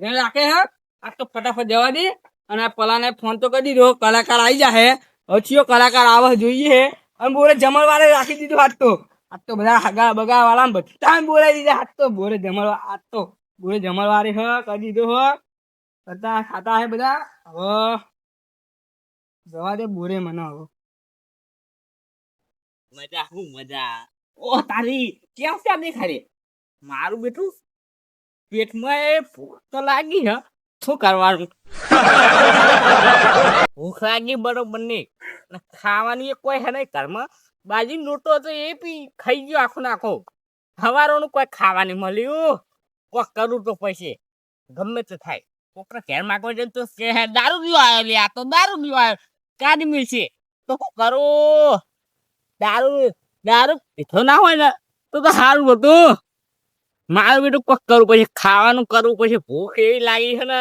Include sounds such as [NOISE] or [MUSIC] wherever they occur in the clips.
ધ્યાન રાખે હે. આ તો ફટાફટ જવા દે. અને આ પલાને ફોન તો કરી દીધો. કલાકાર આવી જાય હવે ચિયો કલાકાર આવે જોઈએ અને બોલે જમણવારે રાખી દીધું હાથ તો. આજ તો બધા હગા બગા વાળા બધા બોલાવી દીધા. હાથ તો બોલે જમણવાર આજ તો બોલે જમણવારે હ કરી દીધો હ. બધા ખાતા હે બધા. હવે જવા દે બોરે મને હવે. મજા હું મજા. ઓ તારી કેમ ત્યાં દેખાડે? મારું બેટું પેટમાં એ ભૂખ તો લાગી હ. શું કરવાનું? [LAUGHS] ભૂખ લાગી બરોબર નહીં. અને ખાવાની એ કોઈ હે નહીં ઘરમાં. બાજી નોટો હતો એ પી ખાઈ ગયો આખો નાખો હવારોનું કોઈ ખાવાની મળ્યું? કોક કરું તો પૈસે ગમે તે થાય. કોકના ઘેર માગવા જાય તો કે હે દારૂ પીવો આવ્યો લે આ તો દારૂ પીવો આવ્યો કાઢી મિલશે તો શું કરું? દારૂ દારૂ પીધો ના હોય ને તો તો સારું હતું. મારું બેટું કોક કરવું પછી, ખાવાનું કરવું પછી ભૂખ એવી લાગી છે ને,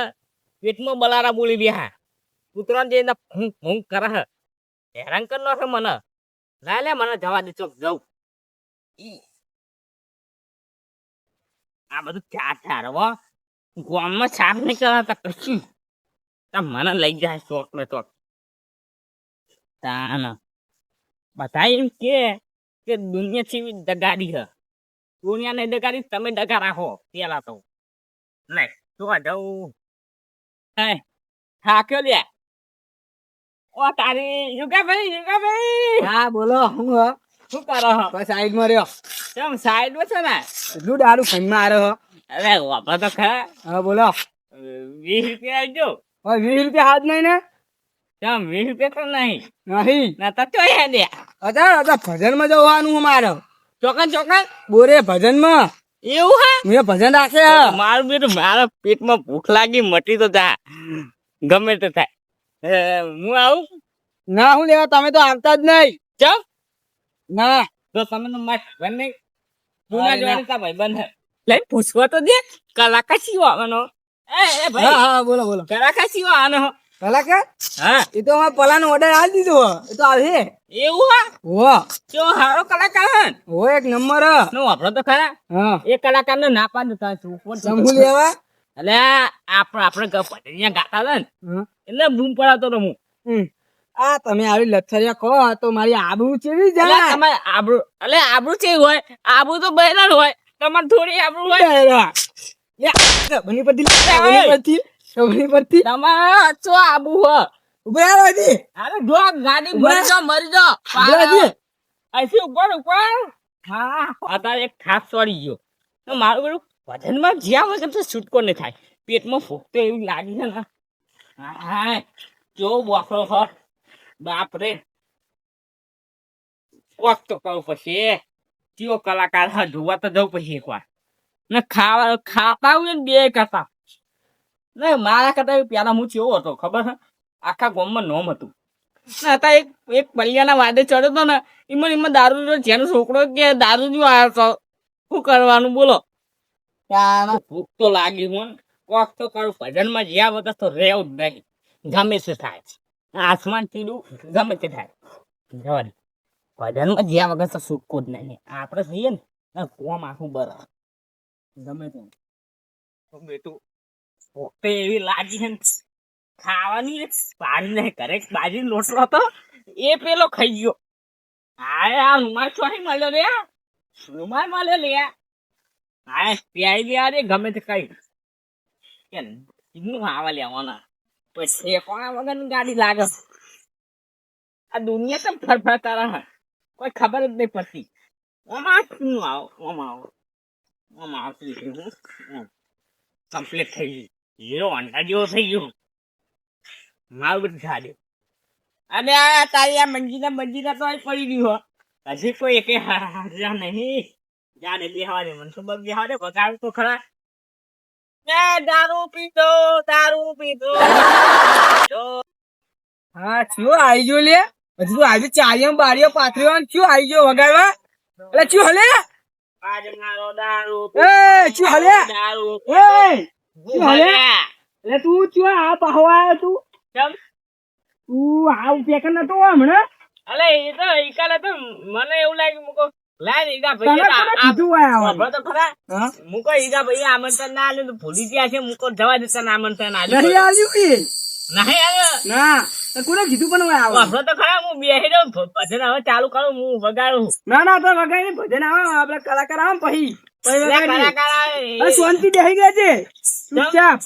પેટમાં બલારા બોલી રહ્યા કૂતરાને જઈને ફૂંક ફૂંક કરે છે હેરાન કરી નાખે મને. ના લે, મને જવા દે, ચોક જવું આ બધું ચાર ચાર હો? ગામમાં સાફ નહીં કરાતા કશું મને લઈ જાય ચોક ને ચોક. તાના. બધા એમ કે દુનિયા થી દગાડી છે દુનિયા ને દગાડી તમે દગા રાખો પેલા તો. લે જોવા જવું હે થાક્યો લે ઓ તારી યુગાભાઈ ભાઈ યુગા ભાઈ હા બોલો હું હ? શું કરો હો? બસ સાઈડમાં રહ્યો. કેમ સાઈડમાં છે ને? એટલું દારૂ ફઈમાં આવ્યો અરે વાપા તો ખરા. હા બોલો. વીસ રૂપિયા આવજો હવે વીસ રૂપિયા હાથ નહીં ને? કેમ વીસ રૂપિયા તો નહીં? નહીં. ના તો ચોયા દે અચ્છા અચ્છા ભજનમાં જવાનું હું મારો ચોકન ચોકન બોરે ભજનમાં? એવું હા? મેં ભજન રાખે મારું બેટું મારા પેટમાં ભૂખ લાગી મટી તો જા. ગમે તે થાય. હું આવું? ના હું લેવા તમે તો આવતા જ નહીં. ચમ? ના. તો તમે તો માર ભાઈ નહીં. જૂના જવાની તા ભાઈ બંને લઈ પૂછવા તો દે. કલાકાર સીવો આવવાનો એ ભાઈ. હા બોલો બોલો. કલાકાર સીવો આવવાનો પેલા કે હા. એ તો અમારે પલાનો ઓર્ડર આપી દીધો એ તો આવે એવું હા? હો કેવો હારો કલાકાર એક નંબર. નો વાપરો તો ખરા. હા. એ કલાકાર ને ના પાડું તા તું સમૂહ લેવા એટલે આપણે આપણે અહીંયા ગાતા હતા ને એટલે બૂમ પડાતો તો હું. આ તમે આવી લથરિયા કહો તો મારી આબરૂ ચેવી જાય તમારે આબરૂ એટલે આબરૂ ચેવી હોય? આબરૂ તો બહેરા હોય. તમારે થોડી આબરૂ હોય. બની પરથી બની પરથી બની પરથી. તમારે શું આબુ હો ઊભા રહો. અરે જો ગાડી મરી જાઓ મરી હજી. અહીંથી ઉપર ઉપર હા અત્યારે એક ખાસ સોરી ગયો. મારું બધું વજનમાં જ્યાં વગર તો છૂટકો નહીં થાય. પેટમાં ફૂકતો એવું લાગે છે ને. હા, જો બોખરો હો બાપ રે કોક તો કહું પછી કયો કલાકાર હા, જોવા તો જવું પછી એકવાર. ને ખાવા, ખાતા હોય ને બે કરતા. ને મારા કરતા પેલા હું ચેવો હતો, ખબર છે? આખા ગોમમાં નોમ હતું. હતા એક એક પલિયાના વાદે ચડ્યો હતો ને એમાં એમાં દારૂ જો જેનો છોકરો કે દારૂ જો આવ્યો તો શું કરવાનું બોલો? ત્યાં ભૂખ તો લાગી હું કોક તો કરું ભજનમાં જ્યાં વગર તો રહેવું જ નહીં. ગમે તે થાય આસમાન ચીડું ગમે તે થાય. જવા ભજનમાં જ્યાં વગર તો છૂટકો જ નહીં. આપણે થઈએ ને કોમ આખું બરાબર. ગમે તે તો બેટું. ભૂખ તો એવી લાગી છે ને ખાવાની એક બાજી નહીં કરે બાજી લોટલો હતો. એ પેલો ખાઈ ગયો. આય આ રૂમાલ ચોહી મળ્યો રે? રૂમાલ મળ્યો લે? આય પ્યાઈ લે રે ગમે તે કઈ કે નું આવા લેવાના. પછી કોણ વગર ગાડી લાગે આ દુનિયા તો ફરફરતા રહે? કોઈ ખબર જ નહીં પડતી. ઓમાં શું આવો, ઓમાં આવો, ઓમાં આવતી કમ્પ્લીટ થઈ ગઈ હીરો અંડા જેવો થઈ ગયો. મારું બધું સારું અને આ તારી આ મંજીના મંજીના તો પડી રહ્યું હો. હજી કોઈ એકે હાજરા નહીં. જાને બેહવા દે મને સુબહ બેહવા દે બગાડ તો ખરા. એ દારૂ પીતો દારૂ પીતો હા શું આવી ગયો લે. હજી તો આજે ચારિયો બારીઓ પાથર્યો અને શું આવી ગયો વગાડવા. એટલે શું હલે? આજ મારો દારૂ એ શું હલે? દારૂ એ શું હલે? એટલે તું શું આ પાહવા આવ્યો તું? કેમ? તું આ પેકર નતો હમણાં? અલે એ તો ઈકાલે તો મને એવું લાગ્યું મુકો. લાય ને ઈગા ભાઈ આ- કીધું હોય તો ખરા? મુકો ઈગા ભાઈ આમંત્રણ ના આલ્યું તો ભૂલી ગયા છે મુકો જવા દેતા ના આમંત્રણ આલ્યું નહીં આલ્યું એ. નહીં આવ્યો ના કોને કીધું પણ હોય આવવાનું? વાપરો તો ખરા હું બેહી ભજન હવે ચાલુ કરું હું વગાડું. ના ના તો વગાડી ભજન આવે આપડે કલાકાર આવે પછી. કલાકાર આવે. શાંતિ બેહી ગયા છે. ચૂપચાપ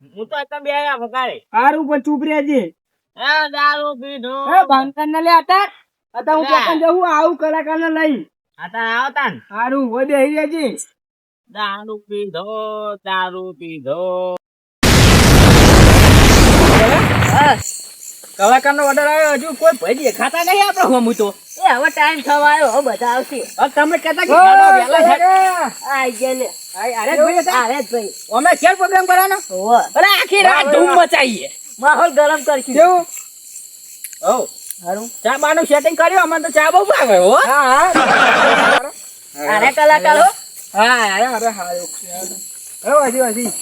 હું તો તમે બે વગાડે હારું પણ ચૂપ રહેજે. એ દારૂ પીધો. એ ભાંકર ને લે અતાર અતાર હું. ચોકન જવું આવું કલાકાર ને લઈ. આતા આવતા ને. હારું હોય બેહી રહેજે. દારૂ પીધો દારૂ પીધો. કલાકાર નો ઓર્ડર આવ્યો હજુ કોઈ ભાઈ દેખાતા નહીં આપડે હમ તો. એ હવે ટાઈમ થવા આવ્યો હવે બધા આવશે. હવે તમે કહેતા કે છે. આઈ ગયા હતા. પ્રોગ્રામ કરવાનો? અરે આખી રાત ધૂમ મચાઈએ. માહોલ ગરમ કરશું. કેવું? હો હારું. ચા બાનું સેટિંગ કર્યું? અમને તો ચા બહુ ભાવે હો. હા હા. અરે કલાકાર હો. હા અરે અરે હારું. હવે હજી હજી.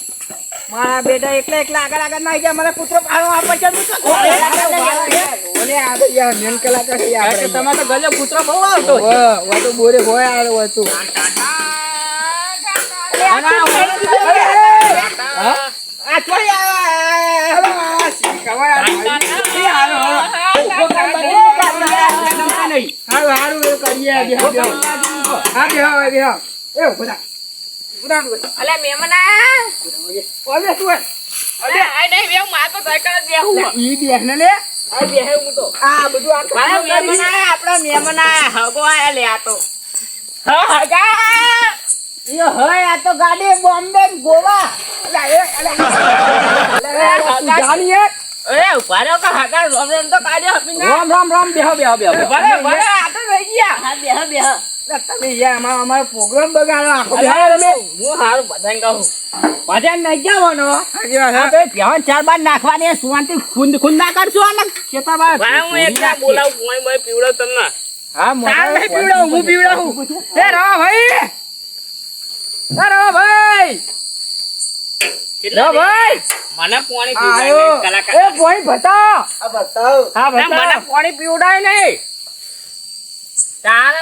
મારા બેટા એકલા એકલા આગળ આગળ ના ગયા. મને કૂતરો પાડો આપે છે? ઓલે આ તો યાર મેન કલાકાર છે યાર તમે તો કૂતરો બહુ આવતો હો તો બોરે હોય આવ્યો વો તો હા? આ ચોરી આવે આ લે, આ તો હગો આયા લે આ તો હા હગા યો હોય આ તો ગાડી બોમ્બે ગોવા. અલા, એ, અલા. અલા, એ, તું જાણી હે? એ ઊભા રહ્યો કે હગા રોમ રોમ તો કાઢ્યો હપીને રામ રામ રામ બેહો બેહો બેહો બેહો. ભલે ભલે આ તો રહી ગયા. હા બેહ બેહ. તમે યાર અમારો અમારો પ્રોગ્રામ બગાડો આખો બેહો. તમે હું હારું બધાને કહું ભજન નહીં જવાનો હાજી વાત આ હે? ભાઈ પ્યાન ચાર બાર નાખવાની સુવાંતી ખૂંદ ખૂંદ ના કરશો અને ખેતર હું એક બોલાવું કોઈ ભાઈ પીવડો તમને. હા મોટા પીવડાવું, હું પીવડાવું. એ રામ ભાઈ એ ભાઈ! રામ ભાઈ! મને પાણી પીવડાય કલાકાર એ ભાઈ બતાવ આ બતાવ હા ના, મને પાણી પીવડાય નહીં. તારે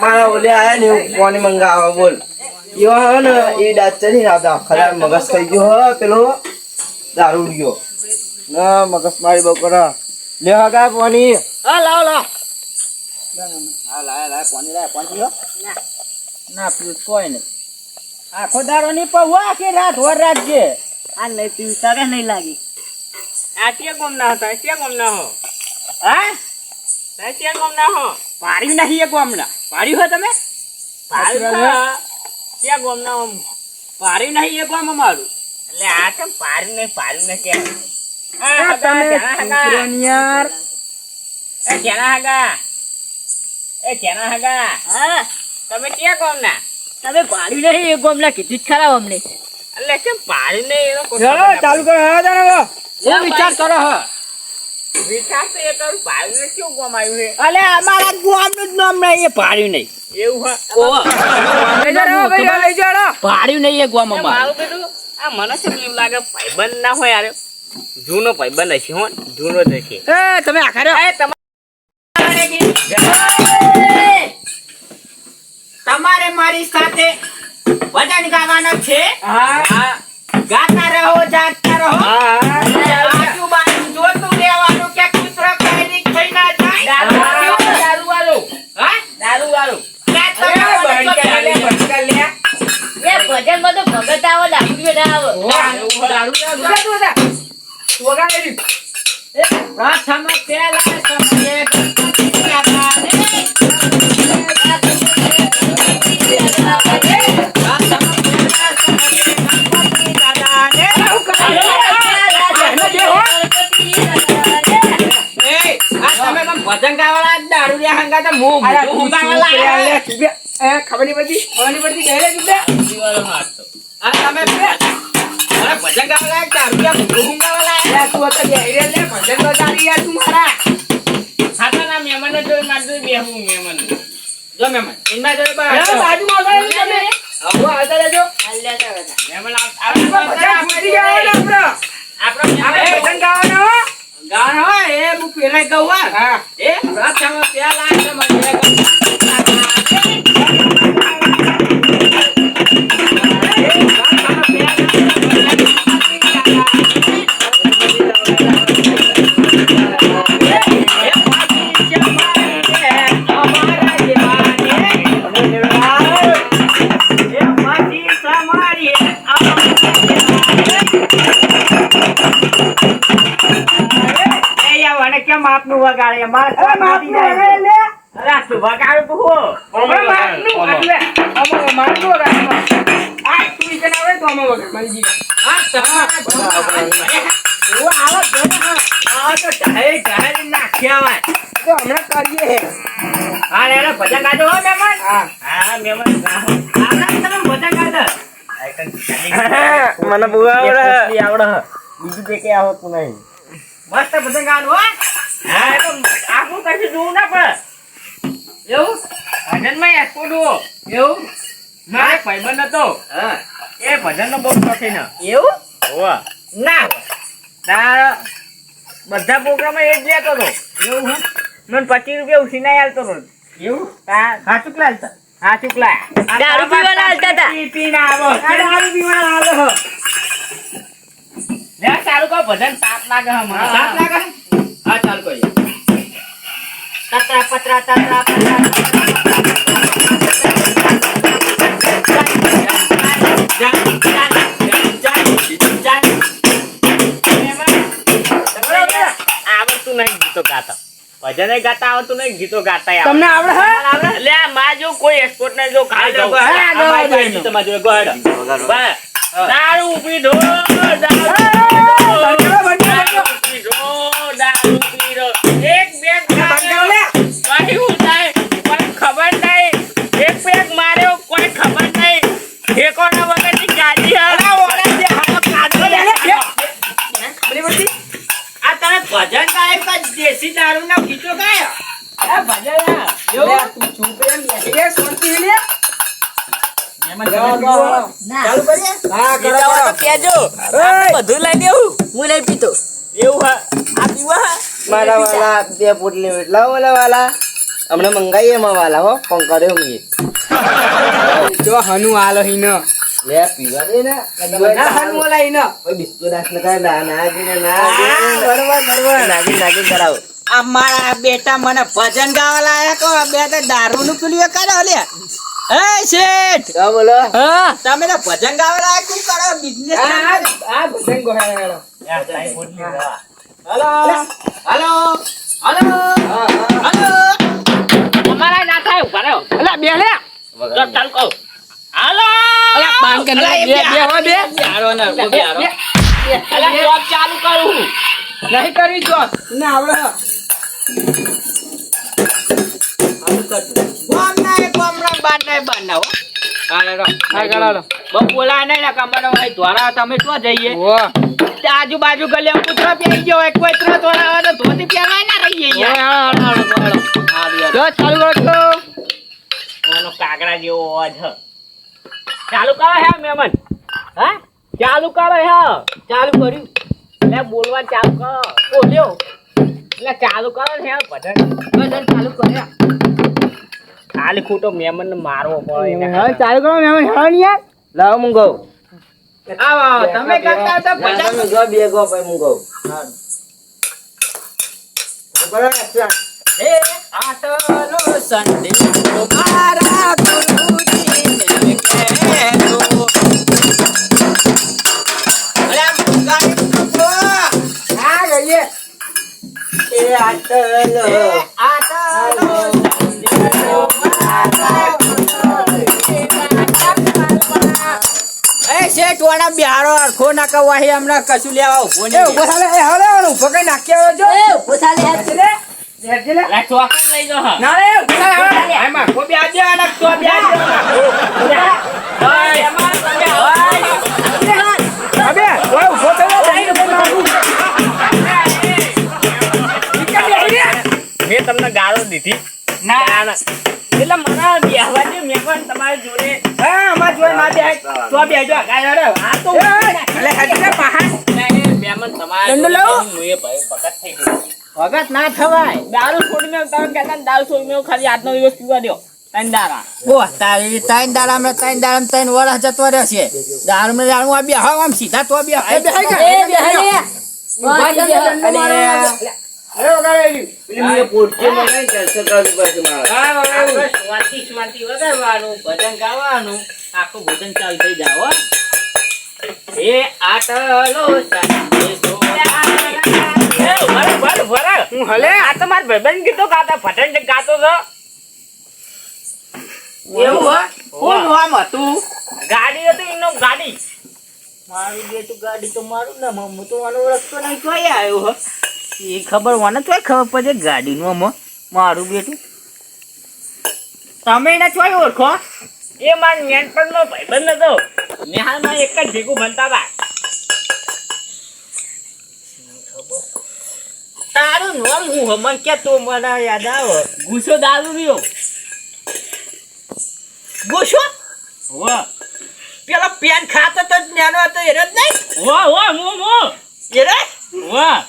મારા ઓલે આયા ને પાણી મંગાવા બોલ. યો ને એ ડાચરની રાતા ખરા મગજ થઈ ગયો હે પેલો. દારૂ ગયો ના મગજ મારી બહુ કરે. લે હગા પાણી. હા લાવ લાવ. હા લાય લાય પાણી લાય પાણી પીવો. ના. પીવું કોઈ નહીં આખો દારો ની પૌવા આખી રાત વર રાખજે. આ નહીં પીવું તારે નહીં લાગી. આ કે ગમ ના હતા? કે ગમ ના હો? હા? તે તે ગમ ના હો? પાડ્યું નહીં એક હમણાં પાડ્યું હો તમે? પાડ્યું હા. ગમ ના હો? પાડ્યું નહીં એક ગમ અમારું. એટલે આ તો પારી નહીં પાડ્યું નહીં કે આ તમે યાર. એ કેના હગા. એ કેના હગા. હા? તમે ક્યાં કોમ ના તમે પાડ્યું નહીં એ ગોમલા કીધું જ ખરા અમને. એટલે કેમ પાડી નહીં? એનો ચલો કરો તારે. વિચાર કરો હા. વિચાર તો એ તો પાડ્યું ને કેવું ગમ આવ્યું છે? અલે અમારા ગામનું જ નામ નહીં એ પાડ્યું નહીં. એવું હા? પાડ્યું નહીં એ ગોમ આ મને એવું લાગે ભાઈબંધ ના હોય યાર. જૂનો ભાઈબંધ હશે હો જૂનો જ હશે. એ તમે આખા એ તમારે મારી સાથે વજન ગાવાનો છે હા ગાતા રહો જાગતા રહો આજુબાજુ જોતું રહેવાનું કે કૂતરો કઈ થઈ ના જાય દારૂ વાળો હા દારૂ વાળો ભજનમાં તો ભગત આવો ડાકુ આવો દારૂ ના ઉડા તું હતા. તું વગાડી દી. પ્રથમ પેલા સમયે ગાવાળા જ દારૂ હંગા તો મું. એ, ખબર નહીં પડતી ખબર નહીં પડતી બેહી રે, આ તમે અરે ભજન એક દારૂ. તું બેહી લે, ભજન વગાડી યાર તું મારા. ખાતાના મહેમાનો જોઈ મારે જોઈ બેહવું મહેમાન જો મહેમાન બહાર એ, બાજુમાં વગાડી તમે. આવો, આવતા રહેજો. મહેમાન આવ- આપણે આવ- આપણે. આપણો ભજન ગાવાનું. હોય એ હું પેલા કહું હા એ પ્રથમ પેલા વગાડે માપનું વગાડે લે. શું વગાડું તું હો? અરે માપનું વગાડે. આમાં માપનું વગાડે. આ તું ઈ આવે તો આમાં વગાડે, મારી જીગર. આ ઓ આવો જો આ તો ઢાઈ ઢાઈ નાખ્યા હોય. તો હમણાં કરીએ હા. રે રે ભજન હો મહેમાન. હા. હા મહેમાન ગાહો તમે ભજન ગાજો. મને બહુ આવડે. આવડે આવડે. બીજું કે આવતું નહીં. મસ્ત ગાવાનું હો. હા એ તો આખું કશું જોવું ના પડે. એવું? ભજનમાં એસપોર્ટ હો એવું? મારે ભાઈબંધ હતો. હા. એ ભજન નો બહુ શોખીન એવું? હોવા. ના તાર બધા પ્રોગ્રામ એ જ લેતો હતો. એવું હે? મને પચીસ રૂપિયા ઉછીના આલતો હતો. એવું? તાર હા ચુકલા આલતા. હા ચુકલા. દારૂ પીવાના આલતા હતા. પી આવો. દારૂ પીવાના હાલે સારું કહો ભજન સાત લાગે હે મને. લાગે? હે? હા ચાલ કોઈ તત્રા પત્રા તત્રા આવડતું નહીં ગીતો ગાતા ભજન ગાતા આવડતું નહીં ગીતો ગાતા તમને આવડે હે? લે માં જો કોઈ એક્સપોર્ટ ને જો ખાઈ જવા દો. તમારે જોડે ગોહેડો દારૂ પીધો. દારૂ દેશી દારૂ ના? ગીતો ગાયા આ ભજન હે. તું ચૂપ રહે બેસી રે, શાંતિ લે. પીતા. બધું લઈ દેવું. હું નહીં પીતો. એવું આ પીવા મારા વાલા બે પોટલી એટલા ઓલા વાલા. હમણાં મંગાઈએ એમાં વાલા હો. ફોન કર્યો મેં જો હનુ આલો હીનો. લે પીવા દે ને. ના હનુ ઓલા હીનો. ઓય બિસ્કુટ નાખ ને કાંઈ ના નાગીને નાગીને નાગીને નાગીને કરાવો. અમારા બેટા મને ભજન ગાવા લાયા કો બે તો દારૂ નું પેલું કરો લે. એ શેઠ. તો બોલો. હા. તમે તો ભજન ગાવા લાયા શું કરો? બિઝનેસ આ, આ, ભજન હલો. હલો. હા, હા. અમારા ના થાય ઊભા રહ્યો. અલા, બે લે. ચાલ ચાલ કહું. ચાલુ કરું. નહીં કરવી જો. ને આવડે આજુબાજુ ગલે કૂતરો પહેરી ગયો હોય કોઈ ત્રણ તોડા હોય તો ધોતી પહેરવાય ના રહી ચાલુ કરો છો. ઓનો કાગડા જેવો અવાજ ચાલુ કરો હે મેમન હા? ચાલુ કરો હે. ચાલુ કર્યું. એટલે બોલવા ચાલુ કરો. બોલ્યો. એટલે ચાલુ કરો ને હે. ભજન ભજન ચાલુ કર્યા. ખાલી ખોટો મેમન ને મારવો પડે એને ચાલુ કરો મેમન હેડો ને યાર. લાવ મુંગો આવો આવો તમે કરતા હતા ભજન તમે ગો બે ગો પછી મુંગો હે. આટલો સંદેશો મારા બિહારો આખો ના કવાહી હમણાં કશું લેવા ઊભો એ ઊભો થાલે એ હાલે હાલો ઊભો કઈ નાખી આવ્યો જો એ ઊભો થાલે હેડ લે હેડ લે. લે ચોકન લઈ જો હા. ના રે ઊભો થાલે હાલો. આમાં કો બ્યા દે અને તો બ્યા દે ઓય. અમાર તમે ઓય અબે ઓય ઊભો થાલે. જઈને ઊભો નાખું નીકળ બેહી રે મેં તમને ગાળો દીધી. ના. ના એટલે મારા બેહવા દે મેમન તમારી જોડે. હા અમાર જોઈ ના બે તો બેજો ગાળો આ તો એટલે હેડ પહાડ? મેમન તમારા દંડો લાવો? હું એ ભાઈ ભગત થઈ ગયો. ભગત ના થવાય. દારૂ છોડીને તમે કહેતા ને દારૂ છોડીને ખાલી આજનો દિવસ પીવા દો ત્રણ દારા ઓ તારી ત્રણ દારા હમણાં ત્રણ દાડા ત્રણ વર્ષ જતો રહ્યો છે. દારૂ ને દારૂ આ બે હવે આમ સીધા તો બે અરે વગાડેલી પેલી મેં પોટલી મંગાઈ કેન્સલ કરવી પડશે મારે હા વગાડેલું સ્વાતિ સ્વાતિ વગાડવાનું ભજન ગાવાનું. આખું ભજન ચાલુ થઈ જાય એ આટલો સંદેશો એ, ઊભા રહો, ઊભા રહો, ઊભા રહો. હું હલે? આ તો મારા ભાઈબંધ કીધું કે આ તો ગાતો હતો. એવું હો? કોણ નામ હતું? ગાડી હતી એનો ગાડી. મારું બેટું ગાડી તો મારું નામ હું તો મારો ઓળખતો નહીં કઈ આવ્યો હો. એ ખબર મને તો ખબર પડે ગાડીનું આમાં. મારું બેટું. તમે એને ચોય ઓળખો. એ મારા નેનપણનો ભાઈબંધ હતો. નેહાલમાં એક જ ભેગું ભણતા હતા. તારું નામ હું હમણ કે તું મને યાદ આવો. ગુસ્સો દારૂ રહ્યો. ગુસ્સો? વાહ પેલો પેન ખાતો તો નેનો હતો એરો જ નહીં? વાહ વાહ મો મો એરો વાહ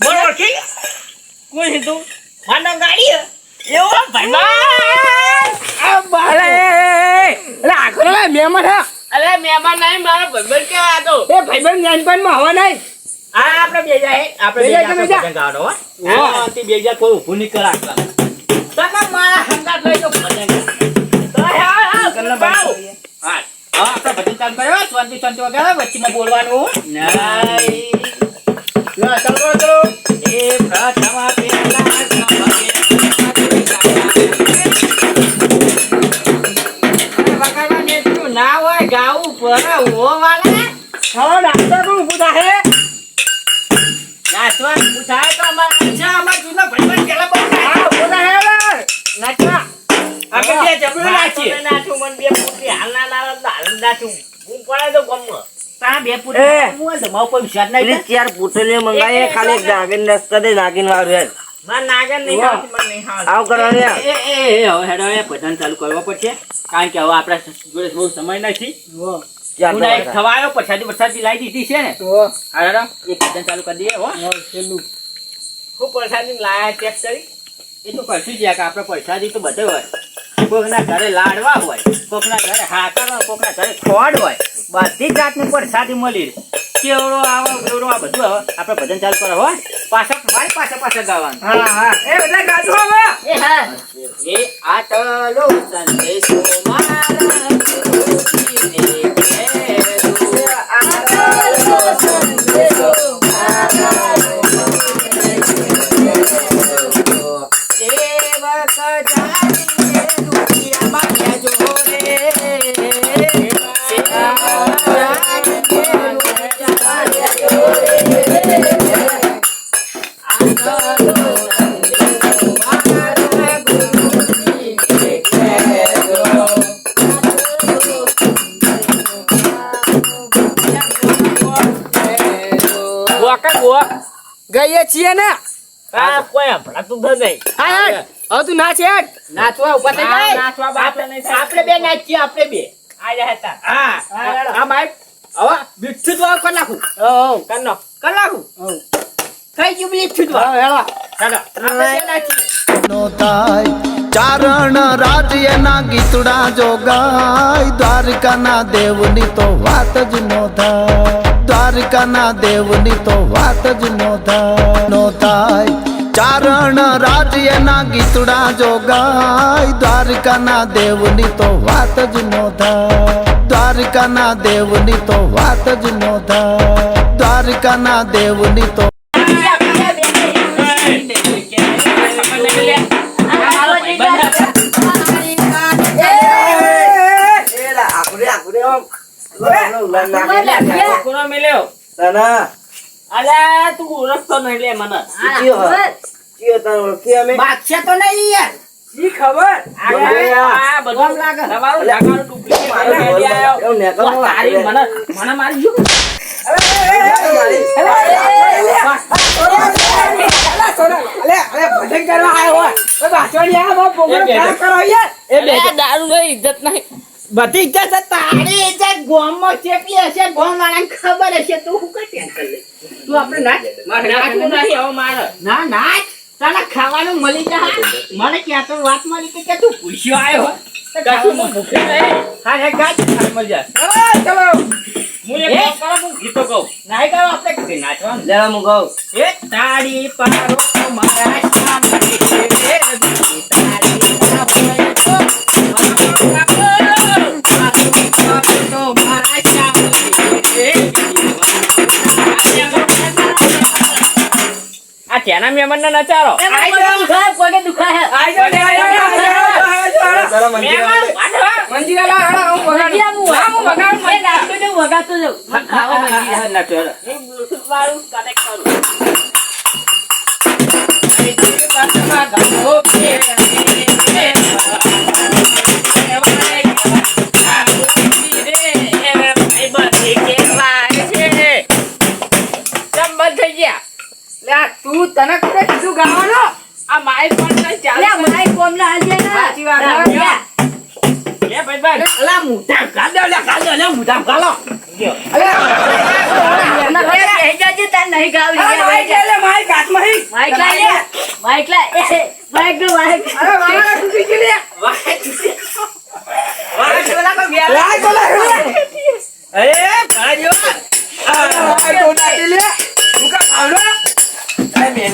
મને ઓળખી કોણ છે તું. મને ગાડી એવો ભાઈબંધ અલે અલે આખો લે મહેમાન હે. અરે મહેમાન નહીં મારો ભાઈબંધ કેવા હતો? એ ભાઈબંધ નાનપણમાં હવા નહીં. આ આપણે બે જાય આપણે બે બે જા કે બે જાય જા? ભજન ગાવાનો હો. વાહ. હા, તે બે જા કોઈ ઊભું નહીં કરા તમે મારા હંગાત લઈ તો ભજન તો હા, હા, કલ્લા ગાઓ. હા હા, આપણે ભજન ચાલુ કર્યો શાંતિ શાંતિ વગાડો વચ્ચેમાં બોલવાનું નહીં. આપણે બે જબરું. તો નાચું, મને બે ફૂટી હાલ ના ના ના હાલ નાચું. હું પડે તો ગમમાં. કારણ કે હવે આપણા જોડે બહુ સમય નથી. ચાર હું એક તો થવાયો પ્રસાદી પ્રસાદી લાવી દીધી છે ને. એક ભજન ચાલુ કરી દઈએ હો. પ્રસાદી લાયા ચેક કરી. એ તો કરશું જ કે આપડે પ્રસાદી તો બધે હોય. કોકના ઘરે લાડવા હોય કોકના ઘરે હાકર હોય કોકના ઘરે ખોડ હોય. બધી જાતની પરસાદી મળી કેવડો આવો કેવડો આ બધું હવે આપણે ભજન ચાલુ કરો હો પાછા મારી પાસે પાછળ ગાવાનું. હા હા. એ બધા ગાજો હવે. એ હા. એ આટલો સંદેશો મારા. આટલો સંદેશો ગઈએ છીએ ને. આ કોઈ જ નહીં. હા હવે તું નાચ હેડ. નાચવા ઊભા થઈ જાય? નાચવા બાચવા આપણે બે નાચીએ આપણે બે. આ જા હા. આ માઇક હવે બીઠું જ કરી નાખું. ઓ કર નાખ. કરી નાખું? થઈ ગયું બીઠું જ હા હેલા ચાલો આપણે બે નાચીએ. નો થાય ચારણ રાજ્યના ગીતડા જોગાય. દ્વારકાના દેવની તો વાત જ નો થાય દ્વારકાના દેવની તો વાત જ નો થાય નો થાય ચારણ રાજ્યના ગીતડા જોગાય. દ્વારકાના દેવની તો વાત જ નો થાય દ્વારકાના દેવની તો વાત જ નો થાય દ્વારકાના દેવની તો કોનો મિલ્યો? તાના, તું ઓળખતો નહીં લે મને. તને ઓળખી અમે? બાદશાહ તો નહીં યાર. ઈ ખબર? આ બધું લાગે. મારી એવું નેકળો તારી મને મને મારી ગયું દારૂ ઇજ્જત નહીં. બધી ઇજ્જત છે તારી ઇજ્જત ગોમમાં ચેપી હશે ગોમ વાળાને ખબર હશે તું શું કાંઈ ટેન્શન લે તું આપણે નાચ નાચવું નહીં, હવે મારે. ના નાચ તને ખાવાનું મળી જાય મને ક્યાં તો વાત મળી કે તું પૂછ્યો આવ્યો કશું હું ભૂખ્યો નહીં. હા હે ગાચ મળી જાય ચલો હું એક એ? હું ગીતો ગાઉં. નાઈ ગાવ આપણે નાચવાનું લે, હું કહું. એ તાળી પારો મારા જાઓ. મહેમાન, વાંઢો. મંજીરા તને કોણે કીધું ગાવાનો? આ માઇક પણ ના ચાલે લે, મારી કોમલા હાલજે ને. સાચી વાત, લે. ભાઈ ભાઈ અલા, મુઠા દે, લે, દે, લે, મુઠા. ના, ગાવડી. અરે, માઈક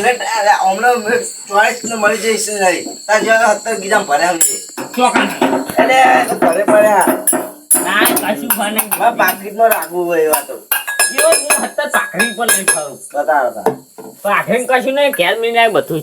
આ હમણાં ચોઈસ ને મળી જઈશ નહીં તાર જેવા અત્યારે ગીજામ ભર્યા નહીં એટલે ભરે પડ્યા? ના કશું બને મારા પાકીટમાં રાખવું હોય એવા તો. યો હું અત્યારે ભાખરી પણ નહીં ખાઉં. બતા હતા ભાખરી કશું નહીં ઘેર મીને આ બધું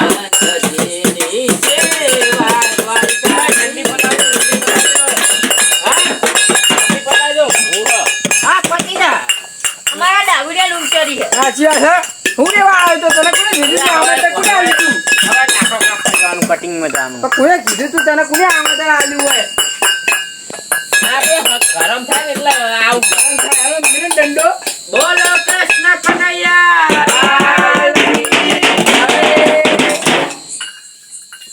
કરવાનું cutting માં જવાનું. તો કોને કીધું તું તને કોને આમંત્રણ આલ્યું હોય? આ બે હક ગરમ થાય એટલે આવું ગરમ થાય, દંડો. બોલો કૃષ્ણ કનૈયા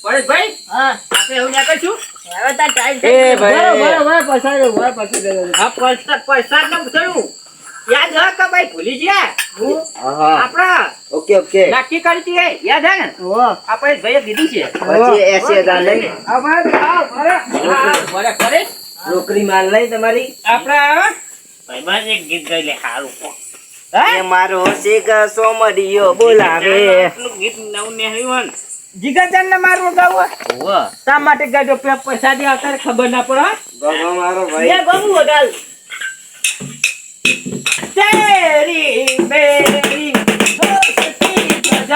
પરેશભાઈ હા. આપણે એવું ના કરશું હવે તાર ટાઈમ એ ભાઈ. બરો, બરો, બરો, પછાડી દો, બરો, પછાડી દો. હા પૈસા પૈસા નું થયું યાદ હે કે ભાઈ ભૂલી ગયા? હું? હા. Okay okay. નક્કી કરી હતી યાદ હે ને? આપણે આ પરેશભાઈએ કીધું છે. પછી એસી હજાર લઈ. અમારે પરેશ નોકરી માલ લઈ તમારી. આપણા ભાઈમાં એક ગીત ગઈ લે સારું મારો શેખ સોમડિયો બોલાવે. ગીત નવું નેહર્યું ને. મારું ને મારવું ગાવું? શા માટે ગાજો? પૈસા દે અત્યારે ખબર ના પડે બાબા મારો ભાઈ. ગમું વગાડ. તેરી મેરી દોસ્તી ગજબ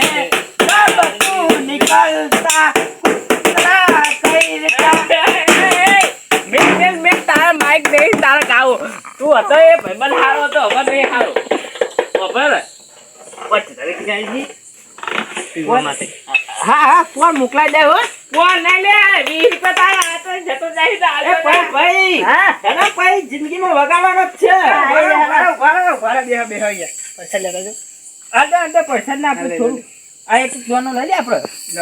હે जब तू निकलता कुतरा कहीं का મેં મેં મેં તારા માઈક દઈ તારા ગાવો તું હતો એ ભાઈબંધ હારો હતો હવે નહીં હારો ખબર પછી તારે ક્યાં જી પીવા માટે. હા હા ફોન મોકલાઈ દે હો? કોણ નહીં લે? વીસ રૂપિયા તારા હાથે જતો જાય તો એ હાલો પણ ભાઈ હા. ભાઈ જિંદગીમાં વગાડવાનો જ છે. હા, બરો, હા, હા. બરો, બરો, બરો, બેહો, બેહો અહીંયા. પૈસા લેતા જાઓ. આલે, આલે, પૈસા ના આપણે થોડું. આ એક જોવાનું લઈ લે આપણે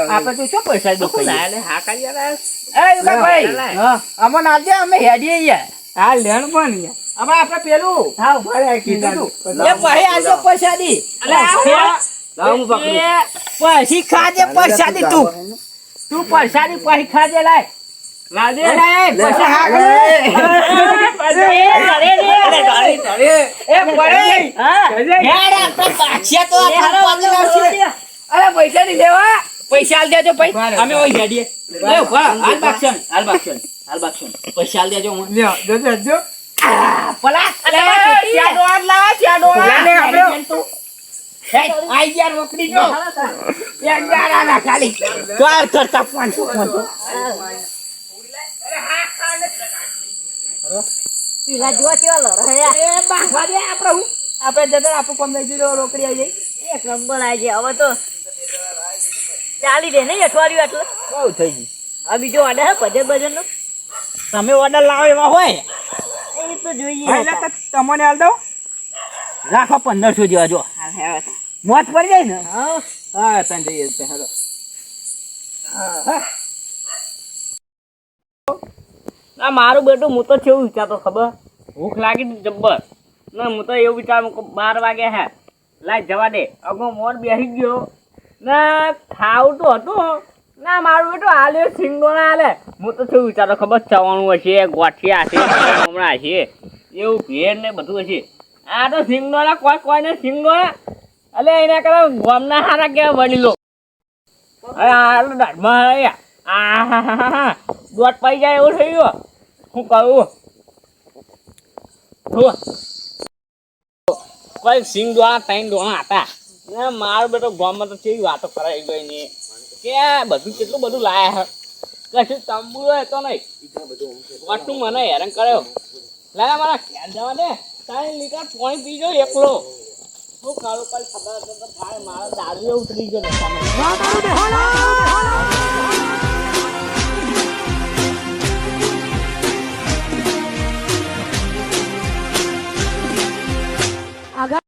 આપણે તો શું પૈસા દુખાઈએ? લે હા કરી યાર એ ભાઈ હા અમને આજે અમે હેડીએ યાર હા લેણ પણ યાર આપણે પેલું હા ભાઈ કીધું. એ ભાઈ આજે પૈસા દી. અલે લાવ હું પકડું. પછી ખાજે પૈસા દી તું તું. પૈસા દી પછી ખાજે લાય. લાજે લાય પૈસા હા એ પડે. હા. હેડ આપણે પાછિયા તો આ લે, પાછી લાવશે. અરે પૈસા ની લેવા. પૈસા આલ દેજો ભાઈ. અમે ઓય હેડીએ લે ઊભા હાલ બાક્ષણ હાલ બાક્ષણ હાલ બાક્ષણ. પૈસા આલ દેજો હું. લ્યો દેજો દેજો પલા અરે ત્યાં ડોર લાવ ત્યાં ડોર લે, આપણે. આપણે જતા આપણું કોમ લઈ રોકડી આવી જાય. એક નંબર આવી છે હવે તો ચાલી દે નહીં અઠવાડિયું આટલું. બહુ થઈ ગયું. આ બીજો ઓર્ડર હે ભજન ભજન નો તમે ઓર્ડર લાવો એમાં હોય. એ તો જોઈએ તમને હાલ દઉં. રાખો પંદરસો જેવા જો. મોત પડી જાય ને? હા. હા ત્યાં જઈએ હેલો. ના મારું બેટું હું તો કેવું વિચારતો ખબર? ભૂખ લાગી જબ્બર. ના હું તો એવું વિચારું બાર વાગે હે. લાય જવા દે. અગો મોર બેસી ગયો. ના ખાવું તો હતું. ના મારું બેટું આલે સિંગો ના હાલે. હું તો શું વિચારો ખબર? ચવાણું હશે ગોઠિયા હશે હમણાં હશે. એવું ભેર ને બધું હશે. આ તો સિંગો ના કોઈ કોઈ ને સિંગો અલે, એના કરે ગોમના હારા હા હા હા દોટ પાઈ જાય એવું થઈ ગયું. કરું? શું કોઈ સિંગ દોણા ત્રણ દોણા હતા. ને મારો બેટો ગામમાં તો કેવી વાતો કરાઈ ગઈ ને. કે બધું કેટલું બધું લાયા હે. કશું તંબુ હોય તો નહીં. આટલું મને હેરાન કર્યો. લાયા મારા ખ્યાલ જવા દે. ત્રણ લીટર પાણી પીજો એકલો. શું કાળો કાલ ખબર હતો તો કાળ ગયો આગળ